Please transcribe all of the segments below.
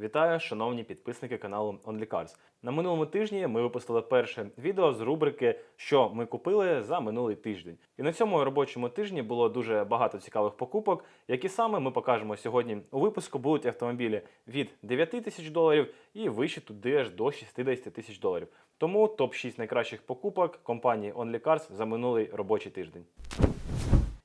Вітаю, шановні підписники каналу OnlyCars. На минулому тижні ми випустили перше відео з рубрики Що ми купили за минулий тиждень. І на цьому робочому тижні було дуже багато цікавих покупок, які саме ми покажемо сьогодні у випуску. Будуть автомобілі від 9 тисяч доларів і вище туди аж до 60 тисяч доларів. Тому топ 6 найкращих покупок компанії OnlyCars за минулий робочий тиждень.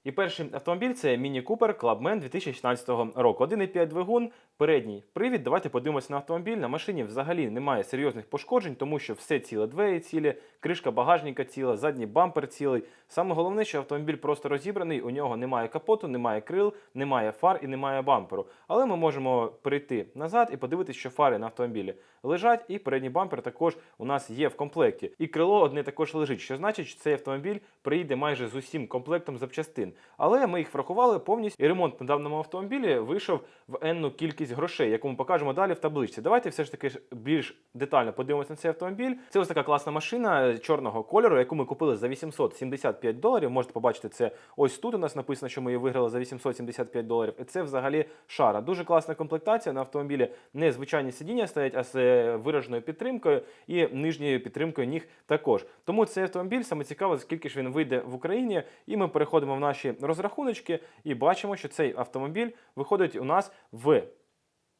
І перший автомобіль це Міні Купер Clubman 2016 року. 1,5 двигун, передній привід. Давайте подивимося на автомобіль. На машині взагалі немає серйозних пошкоджень, тому що все ціле, двері цілі, кришка багажника ціла, задній бампер цілий. Саме головне, що автомобіль просто розібраний, у нього немає капоту, немає крил, немає фар і немає бамперу. Але ми можемо перейти назад і подивитися, що фари на автомобілі лежать, і передній бампер також у нас є в комплекті. І крило одне також лежить, що значить, що цей автомобіль приїде майже з усім комплектом запчастин. Але ми їх врахували повністю, і ремонт на даному автомобілі вийшов в енну кількість грошей, яку ми покажемо далі в табличці. Давайте все ж таки більш детально подивимося на цей автомобіль. Це ось така класна машина чорного кольору, яку ми купили за 875 доларів. Можете побачити це ось тут. У нас написано, що ми її виграли за 875 доларів. І це взагалі шара. Дуже класна комплектація на автомобілі. Не звичайні сидіння стоять, а з е, вираженою підтримкою і нижньою підтримкою ніг також. Тому цей автомобіль саме цікаво, скільки ж він вийде в Україні. І ми переходимо в наші розрахуночки і бачимо, що цей автомобіль виходить у нас в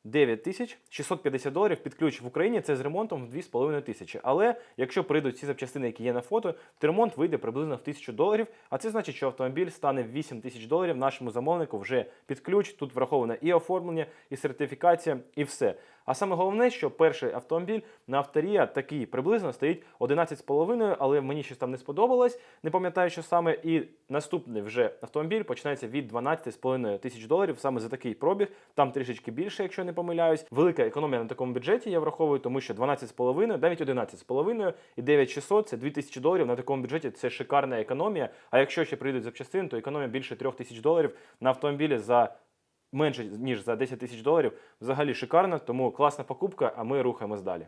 9650 доларів під ключ в Україні. Це з ремонтом в 2,5 тисячі. Але якщо прийдуть ці запчастини, які є на фото, то ремонт вийде приблизно в 1000 доларів. А це значить, що автомобіль стане в 8 тисяч доларів нашому замовнику вже під ключ. Тут враховане і оформлення, і сертифікація, і все. А саме головне, що перший автомобіль на авторія такий приблизно стоїть 11,5, але мені щось там не сподобалось. Не пам'ятаю, що саме. І наступний вже автомобіль починається від 12,5 тисяч доларів саме за такий пробіг. Там трішечки більше, якщо не помиляюсь. Велика економія на такому бюджеті я враховую, тому що 12,5, навіть 11,5 і 9600 – це 2000 доларів на такому бюджеті. Це шикарна економія. А якщо ще прийдуть запчастини, то економія більше 3000 доларів на автомобілі за менше ніж за 10 тисяч доларів. Взагалі шикарно, тому класна покупка, а ми рухаємось далі.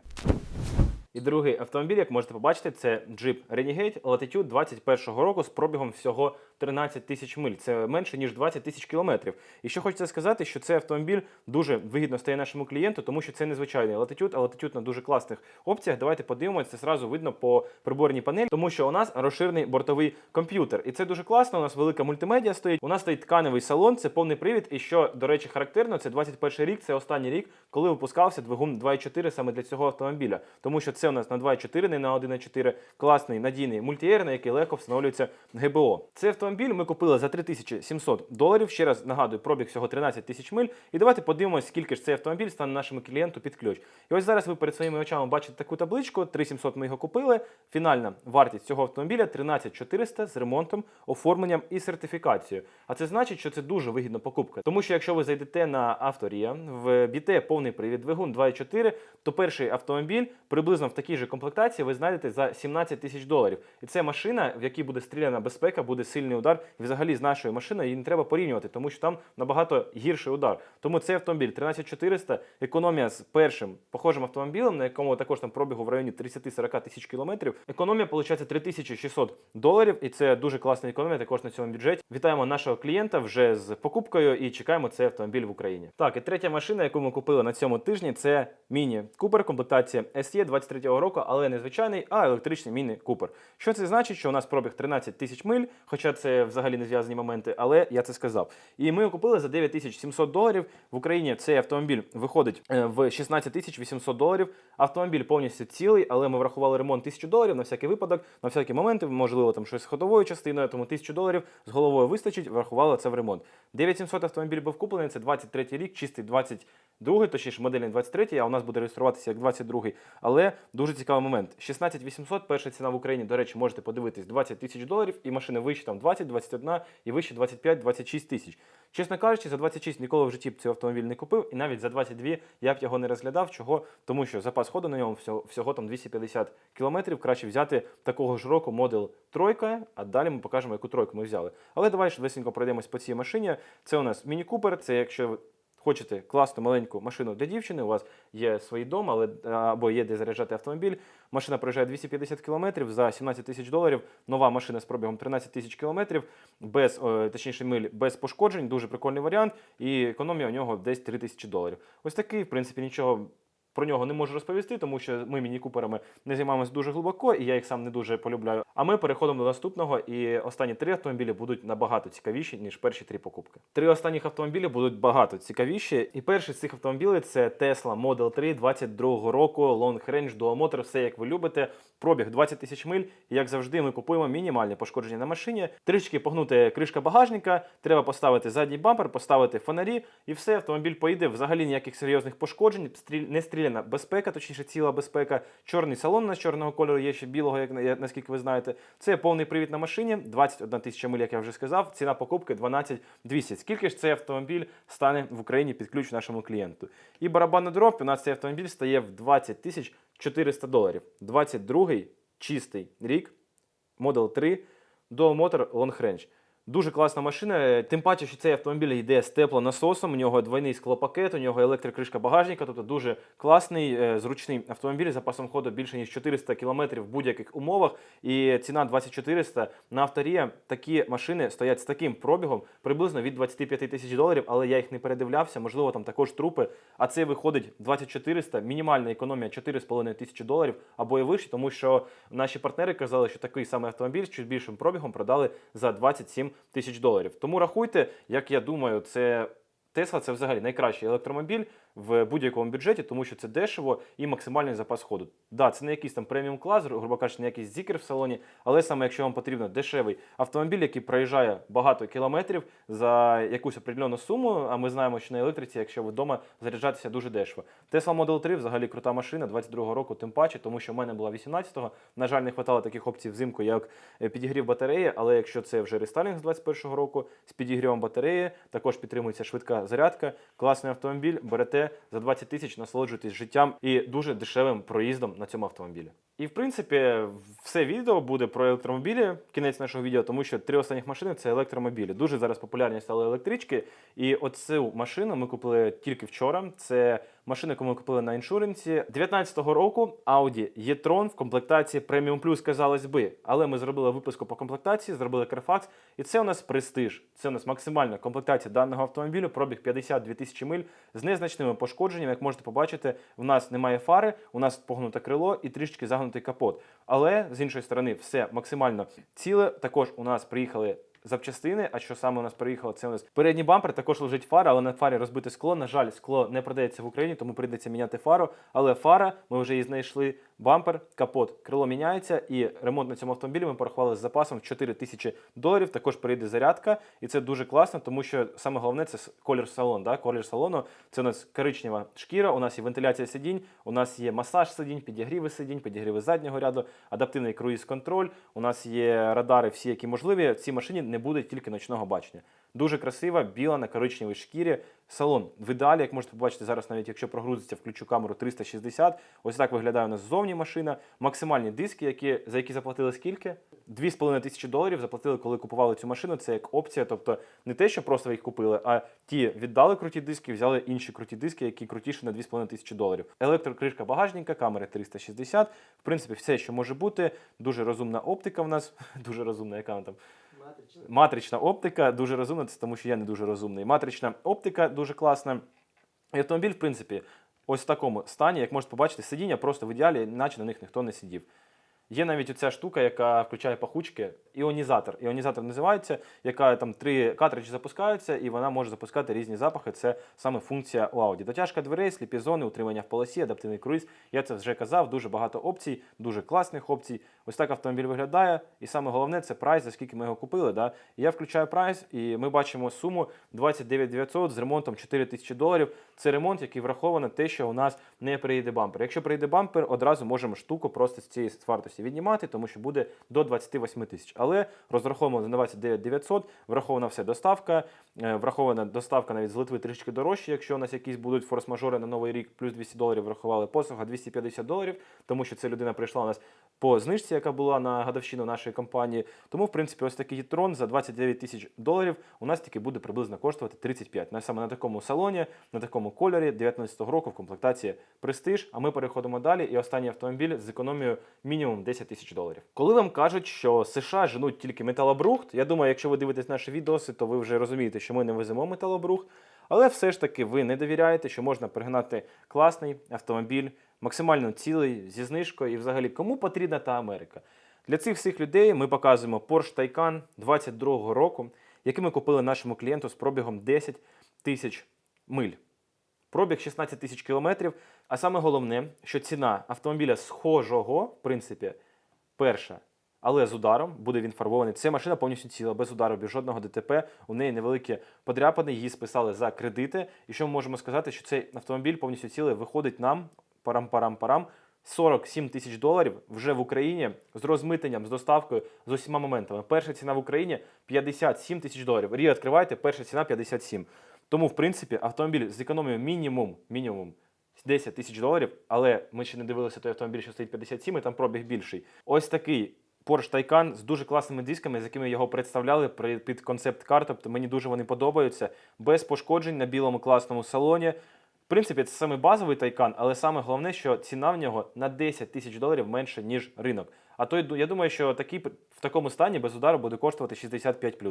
І другий автомобіль, як можете побачити, це Jeep Renegade Latitude 21 року з пробігом всього 13 тисяч миль. Це менше ніж 20 тисяч кілометрів. І що хочеться сказати, що цей автомобіль дуже вигідно стає нашому клієнту, тому що це незвичайний Latitude, а Latitude на дуже класних опціях. Давайте подивимося, це зразу видно по приборній панелі, тому що у нас розширений бортовий комп'ютер. І це дуже класно. У нас велика мультимедіа стоїть. У нас стоїть тканевий салон, це повний привід. І що, до речі, характерно, це 21 рік, це останній рік, коли випускався двигун 2.4 саме для цього автомобіля. Тому що це у нас на 2.4, не на 1.4. Класний надійний мультиєр, на який легко встановлюється ГБО. Цей автомобіль ми купили за 3700 доларів. Ще раз нагадую, пробіг всього 13 тисяч миль. І давайте подивимося, скільки ж цей автомобіль стане нашому клієнту під ключ. І ось зараз ви перед своїми очами бачите таку табличку. 3700 ми його купили. Фінальна вартість цього автомобіля 13400 з ремонтом, оформленням і сертифікацією. А це значить, що це дуже вигідна покупка. Тому що якщо ви зайдете на авторія, вб'єте повний привід двигун 2.4, то перший автомобіль приблизно в такій же комплектації ви знайдете за 17 тисяч доларів. І це машина, в якій буде стріляна безпека, буде сильний удар. І взагалі з нашою машиною її не треба порівнювати, тому що там набагато гірший удар. Тому цей автомобіль 13400, економія з першим похожим автомобілем, на якому також там пробігу в районі 30-40 тисяч кілометрів. Економія виходить 3600 доларів, і це дуже класна економія також на цьому бюджеті. Вітаємо нашого клієнта вже з покупкою і чекаємо цей автомобіль в Україні. Так, і третя машина, яку ми купили на цьому тижні, це міні Купер, комплектація SE 23-го року, але не звичайний, а електричний міні Купер. Що це значить? Що у нас пробіг 13 тисяч миль, хоча це взагалі не зв'язані моменти, але я це сказав. І ми його купили за 9700 доларів. В Україні цей автомобіль виходить е, в 16 тисяч 800 доларів. Автомобіль повністю цілий, але ми врахували ремонт 1000 доларів на всякий випадок, на всякі моменти, можливо, там щось з ходовою частиною, тому 1000 доларів з головою вистачить, врахували це в ремонт. 9700 автомобіль був куплений, це 23 рік, чистий 22, точніше модельний 23, а у нас буде реєструватися як 22. Але дуже цікавий момент. 16800, перша ціна в Україні, до речі, можете подивитись 20 тисяч доларів, і машини вище там 20, 21 і вище 25-26 тисяч. Чесно кажучи, за 26 ніколи в житті б цей автомобіль не купив, і навіть за 22 я б його не розглядав. Чого? Тому що запас ходу на ньому всього, всього там 250 кілометрів. Краще взяти такого ж року модель тройка, а далі ми покажемо, яку тройку ми взяли. Але давай швидко пройдемось по цій машині. Це у нас Міні Купер. Це якщо Хочете класну маленьку машину для дівчини, у вас є свій дом, але або є де заряджати автомобіль. Машина проїжджає 250 км за 17 тисяч доларів. Нова машина з пробігом 13 тисяч кілометрів, без точніше миль без пошкоджень. Дуже прикольний варіант. І економія у нього десь 3 тисячі доларів. Ось такий, в принципі, нічого. Про нього не можу розповісти, тому що ми міні-куперами не займаємось дуже глибоко, і я їх сам не дуже полюбляю. А ми переходимо до наступного, і останні три автомобілі будуть набагато цікавіші, ніж перші три покупки. Три останніх автомобілі будуть багато цікавіші. І перший з цих автомобілів це Tesla Model 3 22 року, Long Range Dual Motor, все як ви любите. Пробіг 20 тисяч миль. Як завжди, ми купуємо мінімальні пошкодження на машині. Трішки погнути кришка багажника, треба поставити задній бампер, поставити фонарі, і все, автомобіль поїде. Взагалі ніяких серйозних пошкоджень, стріль... не стріляна безпека, точніше ціла безпека. Чорний салон на чорного кольору, є ще білого, як наскільки ви знаєте. Це повний привід на машині, 21 тисяча миль, як я вже сказав. Ціна покупки 12 200. Скільки ж цей автомобіль стане в Україні під ключ нашому клієнту? І барабанна дроб у нас цей автомобіль стає в 20 тисяч 400 доларів. 22-й чистий рік, Model 3, Dual Motor Long Range. Дуже класна машина, тим паче, що цей автомобіль йде з теплонасосом, у нього двойний склопакет, у нього електрокришка багажника, тобто дуже класний, е, зручний автомобіль з запасом ходу більше ніж 400 км в будь-яких умовах. І ціна 2400 на авторія. Такі машини стоять з таким пробігом приблизно від 25 тисяч доларів, але я їх не передивлявся, можливо, там також трупи. А це виходить 2400, мінімальна економія 4,5 тисячі доларів або і вище, тому що наші партнери казали, що такий самий автомобіль з чуть більшим пробігом продали за 27 тисяч доларів. Тому рахуйте, як я думаю, це Тесла це взагалі найкращий електромобіль в будь-якому бюджеті, тому що це дешево і максимальний запас ходу. Да, це не якийсь там преміум клас, грубо кажучи, не якийсь зікер в салоні, але саме якщо вам потрібно дешевий автомобіль, який проїжджає багато кілометрів за якусь определену суму, а ми знаємо, що на електриці, якщо вдома заряджатися дуже дешево. Tesla Model 3 взагалі крута машина 22-го року, тим паче, тому що в мене була 18-го. На жаль, не хватало таких опцій взимку, як е, підігрів батареї, але якщо це вже рестайлінг з 21-го року з підігрівом батареї, також підтримується швидка зарядка, класний автомобіль, берете за 20 тисяч, насолоджуйтесь життям і дуже дешевим проїздом на цьому автомобілі. І в принципі, все відео буде про електромобілі, кінець нашого відео, тому що три останніх машини це електромобілі. Дуже зараз популярні стали електрички. І оцю машину ми купили тільки вчора. Це машина, яку ми купили на іншуренсі. 19-го року Audi e-tron в комплектації Premium Plus, казалось би. Але ми зробили випуску по комплектації, зробили Carfax. І це у нас престиж. Це у нас максимальна комплектація даного автомобілю, пробіг 52 тисячі миль з незначними пошкодженнями. Як можете побачити, в нас немає фари, у нас погнуте крило і трішки загнутий капот. Але з іншої сторони, все максимально ціле. Також у нас приїхали. Запчастини, а що саме у нас приїхало, це у нас передній бампер, також лежить фара, але на фарі розбите скло. На жаль, скло не продається в Україні, тому прийдеться міняти фару. Але фара, ми вже її знайшли. Бампер, капот, крило міняється, і ремонт на цьому автомобілі ми порахували з запасом в 4 тисячі доларів. Також прийде зарядка, і це дуже класно, тому що саме головне це колір салон. Да? Колір салону це у нас коричнева шкіра, у нас є вентиляція сидінь, у нас є масаж сидінь, підігріви сидінь, підігріви заднього ряду, адаптивний круїз-контроль. У нас є радари, всі, які можливі. В цій машині не буде тільки ночного бачення. Дуже красива, біла на коричневій шкірі. Салон в ідеалі, як можете побачити зараз, навіть якщо прогрузиться, включу камеру 360. Ось так виглядає у нас ззовні машина. Максимальні диски, які, за які заплатили скільки? 2,5 тисячі доларів заплатили, коли купували цю машину. Це як опція. Тобто не те, що просто їх купили, а ті віддали круті диски, взяли інші круті диски, які крутіші на 2,5 тисячі доларів. Електрокришка багажника, камери 360. В принципі, все, що може бути. Дуже розумна оптика в нас. Дуже розумна, яка вона там. Матрична. Матрична оптика дуже розумна, це тому що я не дуже розумний. Матрична оптика дуже класна. І автомобіль, в принципі, ось в такому стані, як можете побачити, сидіння просто в ідеалі, наче на них ніхто не сидів. Є навіть оця штука, яка включає пахучки, іонізатор. Іонізатор називається, яка там три картриджі запускаються, і вона може запускати різні запахи. Це саме функція у Audi. Дотяжка дверей, сліпі зони, утримання в полосі, адаптивний круїз. Я це вже казав. Дуже багато опцій, дуже класних опцій. Ось так автомобіль виглядає. І саме головне це прайс, за скільки ми його купили. Да? Я включаю прайс, і ми бачимо суму 29 900 з ремонтом 4 тисячі доларів. Це ремонт, який враховано те, що у нас не приїде бампер. Якщо приїде бампер, одразу можемо штуку просто з цієї вартості віднімати, тому що буде до 28 тисяч. Але розраховано на 29 900, врахована вся доставка, врахована доставка навіть з Литви трішки дорожче, якщо у нас якісь будуть форс-мажори на новий рік, плюс 200 доларів врахували послуга 250 доларів, тому що ця людина прийшла у нас по знижці, яка була на годовщину нашої компанії. Тому, в принципі, ось такий трон за 29 тисяч доларів у нас тільки буде приблизно коштувати 35. На саме на такому салоні, на такому кольорі 19-го року в комплектації Престиж. А ми переходимо далі. І останній автомобіль з економією мінімум 10 тисяч доларів. Коли вам кажуть, що США женуть тільки металобрухт, я думаю, якщо ви дивитесь наші відоси, то ви вже розумієте, що ми не веземо металобрухт. Але все ж таки ви не довіряєте, що можна пригнати класний автомобіль, максимально цілий, зі знижкою, і взагалі кому потрібна та Америка. Для цих всіх людей ми показуємо Porsche Taycan 22 року, який ми купили нашому клієнту з пробігом 10 тисяч миль. Пробіг 16 тисяч кілометрів. А саме головне, що ціна автомобіля схожого, в принципі, перша, але з ударом буде він фарбований. Це машина повністю ціла, без удару, без жодного ДТП. У неї невеликі подряпини, її списали за кредити. І що ми можемо сказати, що цей автомобіль повністю цілий виходить нам парам-парам-парам. 47 тисяч доларів вже в Україні з розмитненням, з доставкою, з усіма моментами. Перша ціна в Україні 57 тисяч доларів. Рі відкривайте, перша ціна 57. Тому, в принципі, автомобіль з економією мінімум, мінімум 10 тисяч доларів, але ми ще не дивилися той автомобіль, що стоїть 57, і там пробіг більший. Ось такий Porsche Taycan з дуже класними дисками, з якими його представляли під концепт-кар. Тобто мені дуже вони подобаються. Без пошкоджень на білому класному салоні. В принципі, це саме базовий Taycan, але саме головне, що ціна в нього на 10 тисяч доларів менше, ніж ринок. А то я думаю, що такий в такому стані без удару буде коштувати 65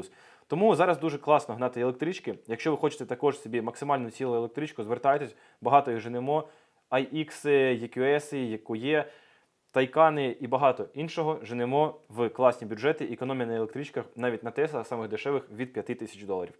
Тому зараз дуже класно гнати електрички. Якщо ви хочете також собі максимально цілу електричку, звертайтесь, багато їх женемо. iX, EQS, EQE, Тайкани і багато іншого женемо в класні бюджети, економія на електричках навіть на Tesla, самих дешевих від 5 тисяч доларів.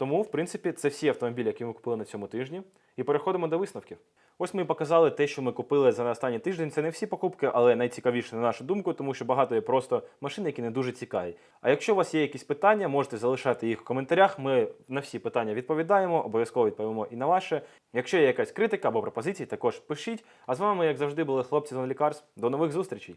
Тому, в принципі, це всі автомобілі, які ми купили на цьому тижні. І переходимо до висновків. Ось ми показали те, що ми купили за останній тиждень. Це не всі покупки, але найцікавіше на нашу думку, тому що багато є просто машин, які не дуже цікаві. А якщо у вас є якісь питання, можете залишати їх в коментарях. Ми на всі питання відповідаємо, обов'язково відповімо і на ваше. Якщо є якась критика або пропозиції, також пишіть. А з вами, як завжди, були хлопці з лікарств. До нових зустрічей!